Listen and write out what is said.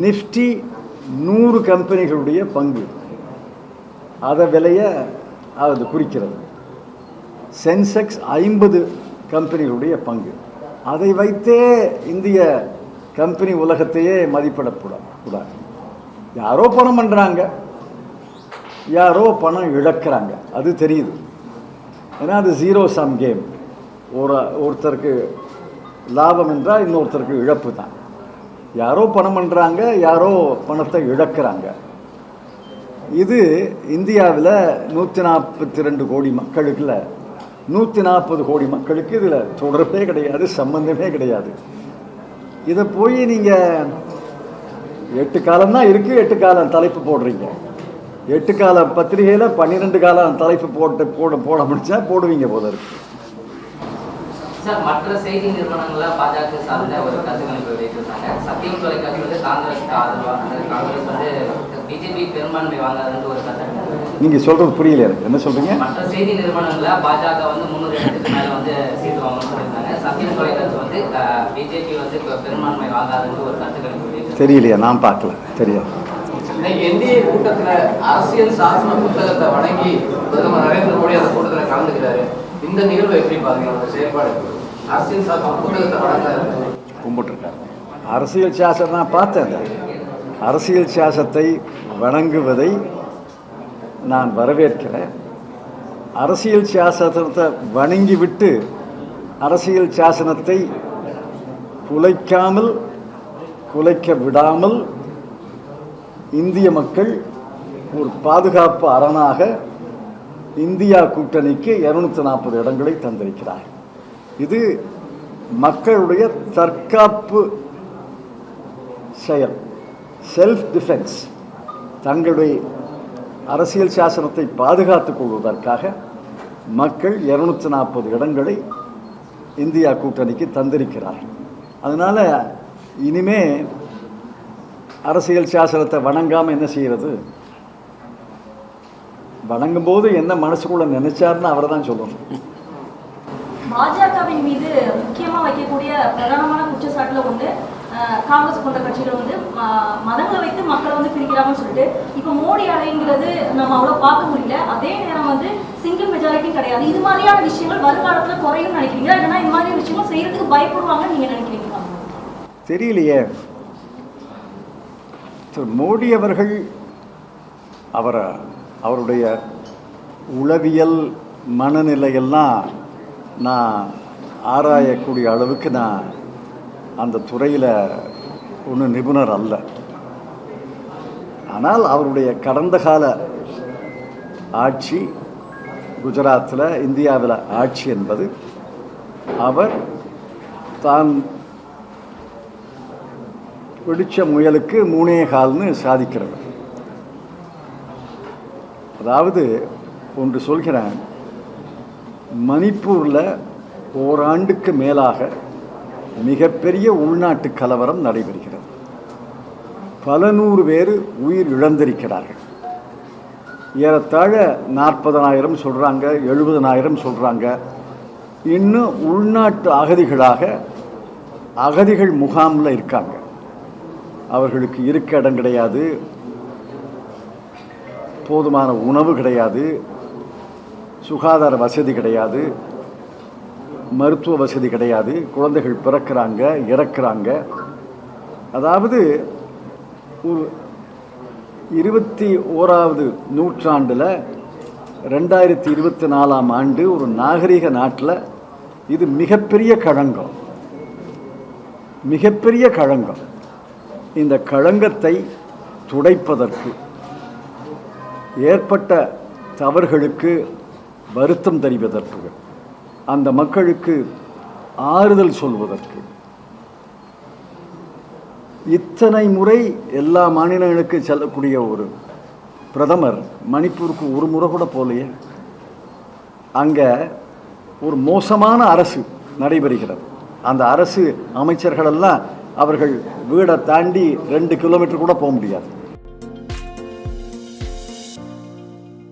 Nifty நூறு கம்பெனிகளுடைய பங்கு. அதை விலையை அது குறிக்கிறது. சென்செக்ஸ் ஐம்பது கம்பெனிகளுடைய பங்கு. அதை வைத்தே இந்திய கம்பெனி உலகத்தையே மதிப்பிடக்கூடாது கூடாது யாரோ பணம் பண்ணுறாங்க யாரோ பணம் இழக்கிறாங்க. அது தெரியுது. ஏன்னா அது ஜீரோ சம் கேம் ஒரு ஒருத்தருக்கு லாபம் என்றால் இன்னொருத்தருக்கு இழப்பு தான். யாரோ பணம் பண்ணுறாங்க யாரோ பணத்தை இழக்கிறாங்க. இது இந்தியாவில் நூற்றி நாற்பத்தி ரெண்டு கோடி மக்களுக்குல நூற்றி நாற்பது கோடி மக்களுக்கு இதில் தொடர்பே கிடையாது சம்பந்தமே கிடையாது. இதை போய் நீங்கள் எட்டு காலம்தான் இருக்குது எட்டு காலம் தலைப்பு போடுறீங்க. எட்டு கால பத்திரிகையில் பன்னிரெண்டு காலம் தலைப்பு போட்டு போட போட முடிச்சா போடுவீங்க போல சார் மற்ற செய்தி நிறுவனங்கள்ல பாஜக சார்ந்த ஒரு கருத்து கணிப்பு வெளியிட்டிருந்தாங்க சத்தியம் தொலைக்காட்சி வந்து காங்கிரஸ்க்கு ஆதரவா அதாவது காங்கிரஸ் வந்து பிஜேபி பெரும்பான்மை வாங்காதுன்னு ஒரு கருத்து. நீங்கள் சொல்கிறது புரியல எனக்கு. என்ன சொல்கிறீங்க மற்ற செய்தி நிறுவனங்கள்ல பாஜக வந்து முன்னூறு இடத்துக்கு மேல வந்து சீட்டு வாங்கணும்னு சொல்லியிருந்தாங்க சத்தியம் தொலைக்காட்சி வந்து பிஜேபி வந்து பெரும்பான்மை வாங்காதுன்னு ஒரு கருத்து கணிப்பு தெரியலையா நான் பார்க்கல. தெரியாது என்டிஏ கூட்டத்துல அரசியல் சாசன புத்தகத்தை வழங்கி பிரதமர் நரேந்திர மோடி கலந்துக்கிறாரு இந்த நிகழ்வை எப்படி பாருங்க அந்த செயல்பாடு அரசியல் சாசன புத்தகத்தை வழங்க கும்பிட்டுருக்காரு அரசியல் சாசனம் நான் பார்த்தேன். அரசியல் சாசத்தை வணங்குவதை நான் வரவேற்கிறேன். அரசியல் சாசனத்தை வணங்கிவிட்டு அரசியல் சாசனத்தை குலைக்காமல் குலைக்க விடாமல் இந்திய மக்கள் ஒரு பாதுகாப்பு அரணாக இந்தியா கூட்டணிக்கு இருநூத்தி நாற்பது இடங்களை தந்திருக்கிறார். இது மக்களுடைய தற்காப்பு செயல் செல்ஃப் டிஃபென்ஸ் தங்களுடைய அரசியல் சாசனத்தை பாதுகாத்துக் கொள்வதற்காக மக்கள் இருநூத்தி நாற்பது இடங்களை இந்தியா கூட்டணிக்கு தந்திருக்கிறார்கள் அதனால இனிமே அரசியல் சாசனத்தை வணங்காமல் என்ன செய்கிறது வணங்கும் போது என்ன மனசுக்குள்ள நினைச்சாருன்னு அவரை தான் சொல்லணும். பாஜகவின் மீது முக்கியமா வைக்கக்கூடிய பிரதானமான குற்றச்சாட்டுல அஹ், காங்கிரஸ் போன்ற கட்சிகள் வந்து மதங்களை வைத்து மக்களை வந்து பிரிக்கிறாங்கன்னு சொல்லிட்டு இப்ப மோடி அலைங்கிறது நம்ம அவ்வளவு பார்க்க முடியல. அதே நேரம் வந்து சிங்கிள் மெஜாரிட்டி கிடையாது. இது மாதிரியான விஷயங்கள் வருங்காலத்துல குறையும் நினைக்கிறீங்களா? இல்லைன்னா இந்த மாதிரி விஷயங்கள் செய்யறதுக்கு பயப்படுவாங்கன்னு நீங்க நினைக்கிறீங்களா? தெரியலையே. திரு மோடி அவர்கள் அவரை அவருடைய உளவியல் மனநிலையெல்லாம் நான் ஆராயக்கூடிய அளவுக்கு நான் அந்த துறையில் ஒன்றும் நிபுணர் அல்ல. ஆனால் அவருடைய கடந்த கால ஆட்சி குஜராத்தில் இந்தியாவில் ஆட்சி என்பது அவர் தான் பிடிச்ச முயலுக்கு மூணே கால்னு சாதிக்கிறது. அதாவது ஒன்று சொல்கிறேன். மணிப்பூரில் ஓராண்டுக்கு மேலாக மிகப்பெரிய உள்நாட்டு கலவரம் நடைபெறுகிறது. பல நூறு பேர் உயிர் இழந்திருக்கிறார்கள். ஏறத்தாழ நாற்பதனாயிரம் சொல்கிறாங்க எழுபதனாயிரம் சொல்கிறாங்க இன்னும் உள்நாட்டு அகதிகளாக அகதிகள் முகாமில் இருக்காங்க. அவர்களுக்கு இருக்க இடம் கிடையாது. போதுமான உணவு கிடையாது. சுகாதார வசதி கிடையாது. மருத்துவ வசதி கிடையாது. குழந்தைகள் பிறக்கிறாங்க இறக்குறாங்க. அதாவது ஒரு இருபத்தி ஓராவது நூற்றாண்டில் ரெண்டாயிரத்தி இருபத்தி நாலாம் ஆண்டு ஒரு நாகரிக நாட்டில் இது மிகப்பெரிய களங்கம். மிகப்பெரிய களங்கம். இந்த களங்கத்தை துடைப்பதற்கு ஏற்பட்ட தவறுகளுக்கு வருத்தம் தெரிவதற்கு அந்த மக்களுக்கு ஆறுதல் சொல்வதற்கு. இத்தனை முறை எல்லா மாநிலங்களுக்கு செல்லக்கூடிய ஒரு பிரதமர் மணிப்பூருக்கு ஒரு முறை கூட போலையே அங்கே ஒரு மோசமான அரசு நடைபெறுகிறது. அந்த அரசு அமைச்சர்களெல்லாம் அவர்கள் வீடை தாண்டி ரெண்டு கிலோமீட்டர் கூட போக முடியாது.